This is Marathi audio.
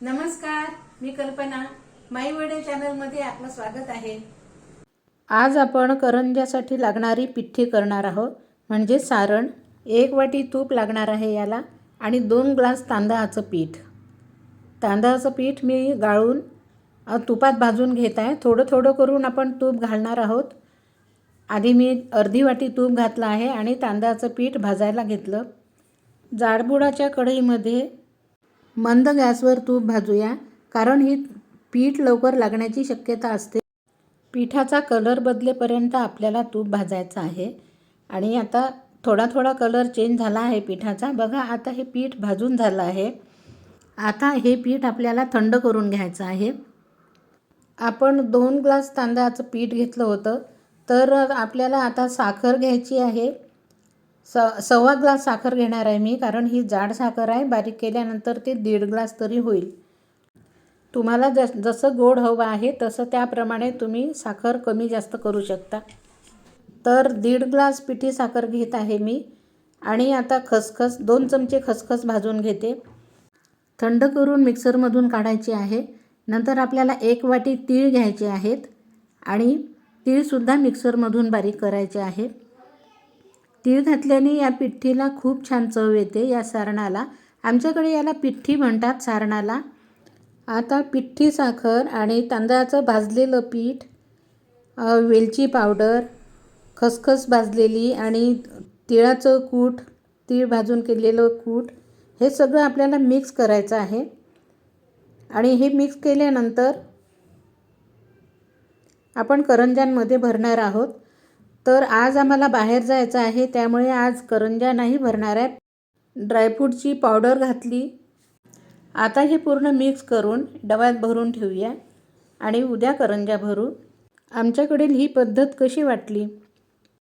नमस्कार मी कल्पना. माई वडे चॅनलमध्ये आपलं स्वागत आहे. आज आपण करंज्यासाठी लागणारी पिठ्ठी करणार आहोत. म्हणजे सारण एक वाटी तूप लागणार आहे याला आणि दोन ग्लास तांदळाचं पीठ. तांदळाचं पीठ मी गाळून तुपात भाजून घेत आहे. थोडं थोडं करून आपण तूप घालणार आहोत. आधी मी अर्धी वाटी तूप घातलं आहे आणि तांदळाचं पीठ भाजायला घेतलं. जाडबुडाच्या कढईमध्ये मंद गॅसवर तूप भाजूया कारण ही पीठ लवकर लागण्याची शक्यता असते. पिठाचा कलर बदलेपर्यंत आपल्याला तूप भाजायचं आहे. आणि आता थोडा थोडा कलर चेंज झाला आहे पिठाचा. बघा आता हे पीठ भाजून झालं आहे. आता हे पीठ आपल्याला थंड करून घ्यायचं आहे. आपण दोन ग्लास तांदळाचं पीठ घेतलं होतं तर आपल्याला आता साखर घ्यायची आहे. स सव्वा ग्लास साखर घेणार आहे मी कारण ही जाड साखर आहे बारीक केल्यानंतर ते दीड ग्लास तरी होईल. तुम्हाला जस जसं गोड हवं आहे तसं त्याप्रमाणे तुम्ही साखर कमी जास्त करू शकता. तर दीड ग्लास पिठी साखर घेत आहे मी आणि आता खसखस दोन चमचे खसखस भाजून घेते. थंड करून मिक्सरमधून काढायची आहे. नंतर आपल्याला एक वाटी तीळ घ्यायचे आहेत आणि तीळसुद्धा मिक्सरमधून बारीक करायचे आहे. तीळ घातल्याने या पिठ्ठीला खूप छान चव येते या सारणाला. आमच्याकडे याला पिठ्ठी म्हणतात सारणाला. आता पिठ्ठी साखर आणि तांदळाचं भाजलेलं पीठ वेलची पावडर खसखस भाजलेली आणि तिळाचं कूट तीळ भाजून केलेलं कूट हे सगळं आपल्याला मिक्स करायचं आहे. आणि हे मिक्स केल्यानंतर आपण करंज्यांमध्ये भरणार आहोत. तर आज आम्हाला बाहेर जायचं आहे त्यामुळे आज करंज्या नाही भरणार आहे ड्रायफ्रूटची पावडर घातली. आता हे पूर्ण मिक्स करून डब्यात भरून ठेवूया आणि उद्या करंज्या भरू. आमच्याकडील ही पद्धत कशी वाटली?